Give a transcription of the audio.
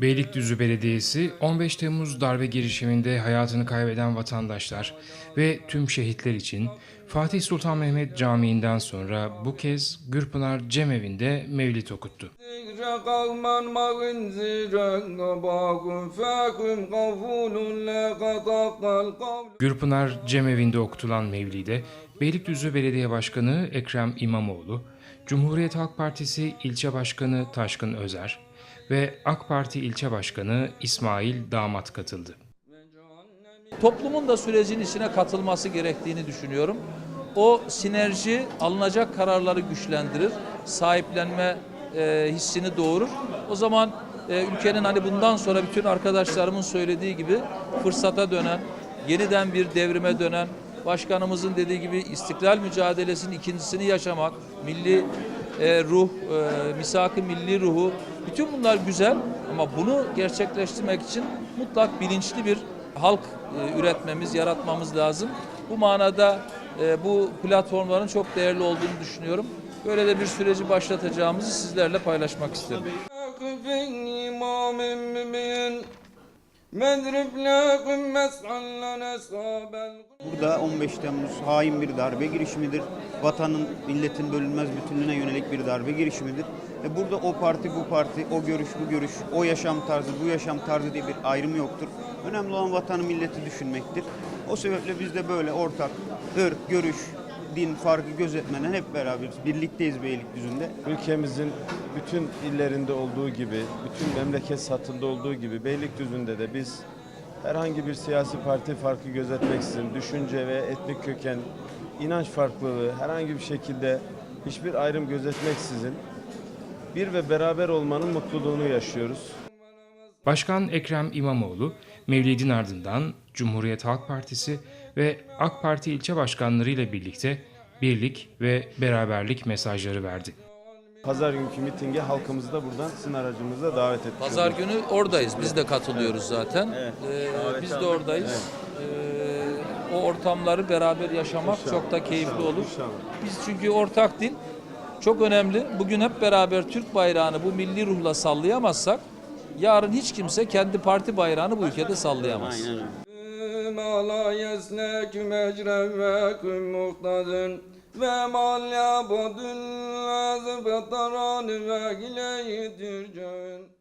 Beylikdüzü Belediyesi 15 Temmuz darbe girişiminde hayatını kaybeden vatandaşlar ve tüm şehitler için Fatih Sultan Mehmet Camii'nden sonra bu kez Gürpınar Cemevi'nde mevlit okuttu. Gürpınar Cemevi'nde okutulan mevlide Beylikdüzü Belediye Başkanı Ekrem İmamoğlu, Cumhuriyet Halk Partisi İlçe Başkanı Taşkın Özer ve AK Parti İlçe Başkanı İsmail Damat katıldı. toplumun da sürecin içine katılması gerektiğini düşünüyorum. O sinerji alınacak kararları güçlendirir, sahiplenme e, hissini doğurur. O zaman e, ülkenin hani bundan sonra bütün arkadaşlarımın söylediği gibi fırsata dönen, yeniden bir devrime dönen, başkanımızın dediği gibi istiklal mücadelesinin ikincisini yaşamak, milli e, ruh, e, misak-ı milli ruhu, bütün bunlar güzel ama bunu gerçekleştirmek için mutlak bilinçli bir halk e, üretmemiz, yaratmamız lazım. Bu manada e, bu platformların çok değerli olduğunu düşünüyorum. Böyle de bir süreci başlatacağımızı sizlerle paylaşmak isterim. Burada 15 Temmuz hain bir darbe girişimidir. Vatanın, milletin bölünmez bütünlüğüne yönelik bir darbe girişimidir. Ve burada o parti, bu parti, o görüş, bu görüş, o yaşam tarzı, bu yaşam tarzı diye bir ayrım yoktur. Önemli olan vatanı, milleti düşünmektir. O sebeple biz de böyle ortak, ırk, görüş, din farkı gözetmeden hep beraberiz. Birlikteyiz Beylikdüzü'nde. Ülkemizin bütün illerinde olduğu gibi, bütün memleket satında olduğu gibi Beylikdüzü'nde de biz herhangi bir siyasi parti farkı gözetmeksizin, düşünce ve etnik köken, inanç farklılığı herhangi bir şekilde hiçbir ayrım gözetmeksizin bir ve beraber olmanın mutluluğunu yaşıyoruz. Başkan Ekrem İmamoğlu, Mevlid'in ardından Cumhuriyet Halk Partisi ve AK Parti ilçe başkanları ile birlikte birlik ve beraberlik mesajları verdi. Pazar günkü mitinge halkımızı da buradan sizin aracımızla davet ettik. Pazar günü oradayız. Biz de katılıyoruz zaten. Ee, biz de oradayız. Ee, o ortamları beraber yaşamak çok da keyifli olur. Biz çünkü ortak dil çok önemli. Bugün hep beraber Türk bayrağını bu milli ruhla sallayamazsak yarın hiç kimse kendi parti bayrağını bu ülkede sallayamaz. Aynen mesneküm ecren ve küm muhtadın ve mal yabudun ve zıbıtaran ve gileyi türcün.